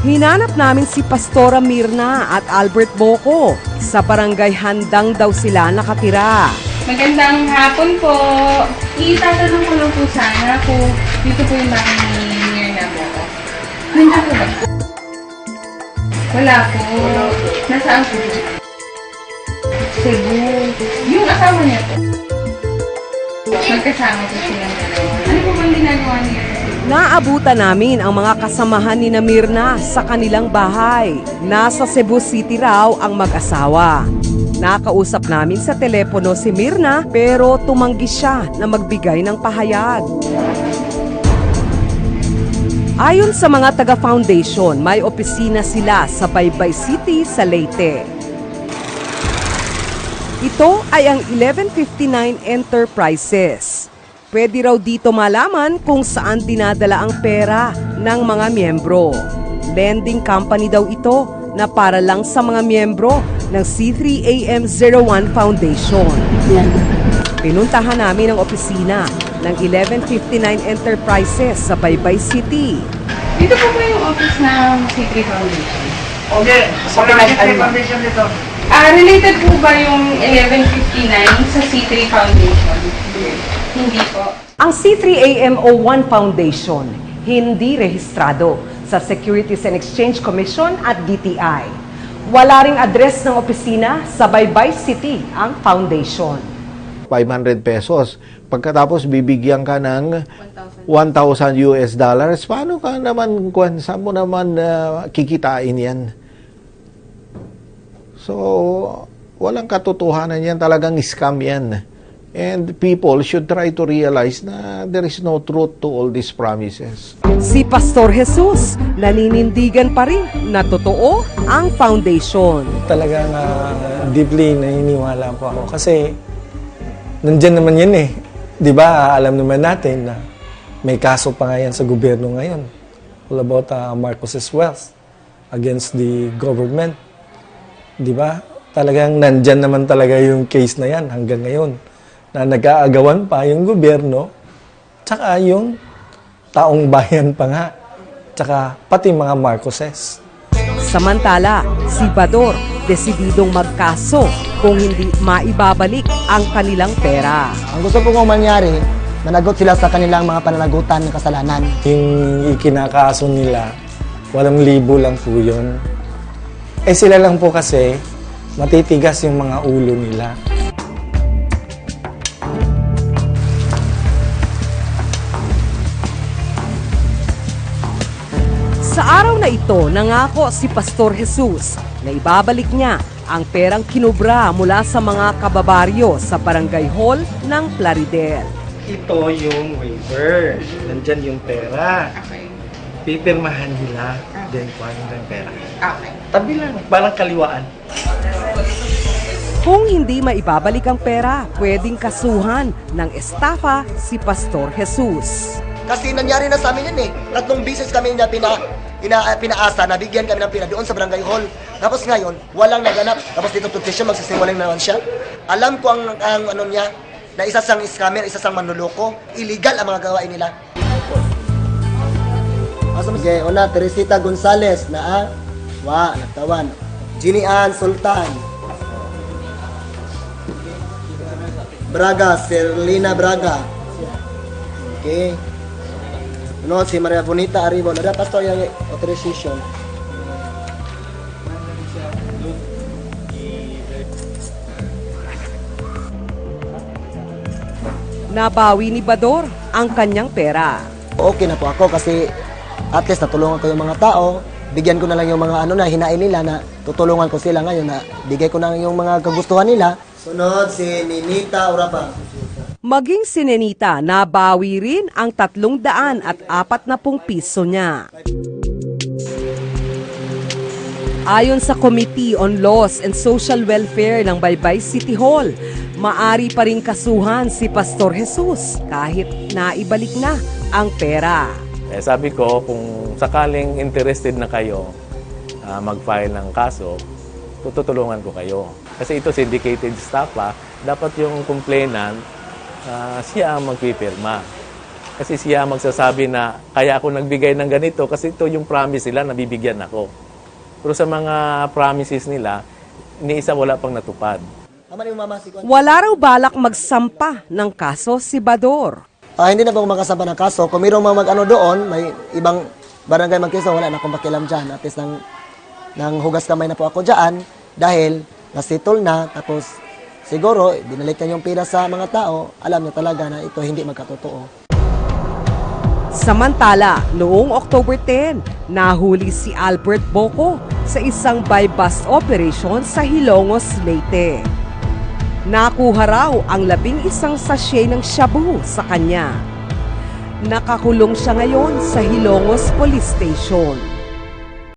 Hinanap namin si Pastora Mirna at Albert Boco. Sa barangay Handang daw sila nakatira. Magandang hapon po. Itatanong ko lang po sana kung dito po yung bahay ni Mirna po. Nandiyan po ba? Wala po. Nasaan po? Cebu. Yung asawa niya po. Magkasama po silang dalawa. Ano po bang ginagawa niya? Naabutan namin ang mga kasamahan ni na Mirna sa kanilang bahay. Nasa Cebu City raw ang mag-asawa. Nakausap namin sa telepono si Mirna pero tumanggi siya na magbigay ng pahayag. Ayon sa mga taga-foundation, may opisina sila sa Baybay City sa Leyte. Ito ay ang 1159 Enterprises. Pwede raw dito malaman kung saan dinadala ang pera ng mga miyembro. Lending company daw ito na para lang sa mga miyembro ng C3AM01 Foundation. Pinuntahan namin ang opisina ng 1159 Enterprises sa Baybay City. Dito po ba yung office ng Secret Foundation? Okay, sa Pinag Foundation dito. Ah, related po ba yung 1159 sa C3 Foundation? Ang C3AM01 Foundation hindi rehistrado sa Securities and Exchange Commission at DTI. Wala ring address ng opisina sa Baybay City ang foundation. 500 pesos. Pagkatapos bibigyan ka ng 1,000 US dollars, paano ka naman, saan mo naman ah, kikitain yan? So, walang katotohanan yan, talagang scam yan. And people should try to realize na there is no truth to all these promises. Si Pastor Jesus naninindigan pa rin na totoo ang foundation. talagang ah, deeply naniniwala po ako. Kasi, nandyan naman yan eh. Di ba, alam naman natin na may kaso pa nga yan sa gobyerno ngayon. All about ah, Marcos's wealth against the government. Di ba? Talagang nandyan naman talaga yung case na yan hanggang ngayon. Na nag-aagawan pa yung gobyerno, tsaka yung taong bayan pa nga, tsaka pati mga Marcoses. Samantala, si Bador desididong magkaso kung hindi maibabalik ang kanilang pera. Ang gusto po kong mangyari, managot sila sa kanilang mga pananagutan ng kasalanan. Yung ikinakaso nila, walang libo lang po yun. Eh sila lang po kasi, matitigas yung mga ulo nila. Sa araw na ito, nangako si Pastor Jesus na ibabalik niya ang perang kinubra mula sa mga kababaryo sa barangay hall ng Plaridel. Ito yung waiver. Nandyan yung pera. Okay. Pipirmahan nila, then kuhanin ng pera. Okay. Tabi lang, parang kaliwaan. Kung hindi maibabalik ang pera, pwedeng kasuhan ng estafa si Pastor Jesus. Kasi nangyari na sa amin yun eh. Tatlong bisis kami na pina, ina, pinaasa na bigyan kami ng pera doon sa barangay hall. Tapos ngayon, walang naganap. Tapos dito petition, magsisinwaling naman siya. Alam ko ang, ang ano niya, na isa sang scammer, isa sang manluloko. Illegal ang mga gawain nila. Okay, una, Teresita Gonzales na ah. Wa, nagtawan. Ginny Ann Sultan. Braga, Serlina Braga. Okay. No, si Maria Bonita Arribo. Nada pastor yung authorization. Nabawi ni Bador ang kanyang pera. Okay na po ako kasi at least natulungan ko yung mga tao. Bigyan ko na lang yung mga ano na hinain nila na tutulungan ko sila ngayon na bigay ko na yung mga kagustuhan nila. Sunod si Ninita Urapa. Maging si Nenita, nabawi rin ang tatlong daan at apat na pung piso niya. Ayon sa Committee on Laws and Social Welfare ng Baybay City Hall, maari pa rin kasuhan si Pastor Jesus kahit naibalik na ang pera. Eh, sabi ko, kung sakaling interested na kayo ah, mag-file ng kaso, tutulungan ko kayo. Kasi ito syndicated staff pa, dapat yung complainant, ah, siya ang magpipirma. Kasi siya ang magsasabi na kaya ako nagbigay ng ganito kasi ito yung promise nila na bibigyan ako. Pero sa mga promises nila, ni isa wala pang natupad. Wala raw balak magsampa ng kaso si Bador. Ah, hindi na po ako makasampa ng kaso. Kung mayroong mga mag-ano doon, may ibang barangay magkiso, wala na akong pakialam dyan. At least nang, nang hugas kamay na po ako dyan dahil nasitol na. Tapos siguro, binalik na yung pira sa mga tao. Alam na talaga na ito hindi magkatotoo. Samantala, noong October 10, nahuli si Albert Boco sa isang buy-bust operation sa Hilongos, Leyte. Nakuha raw ang labing isang sachet ng shabu sa kanya. Nakakulong siya ngayon sa Hilongos Police Station.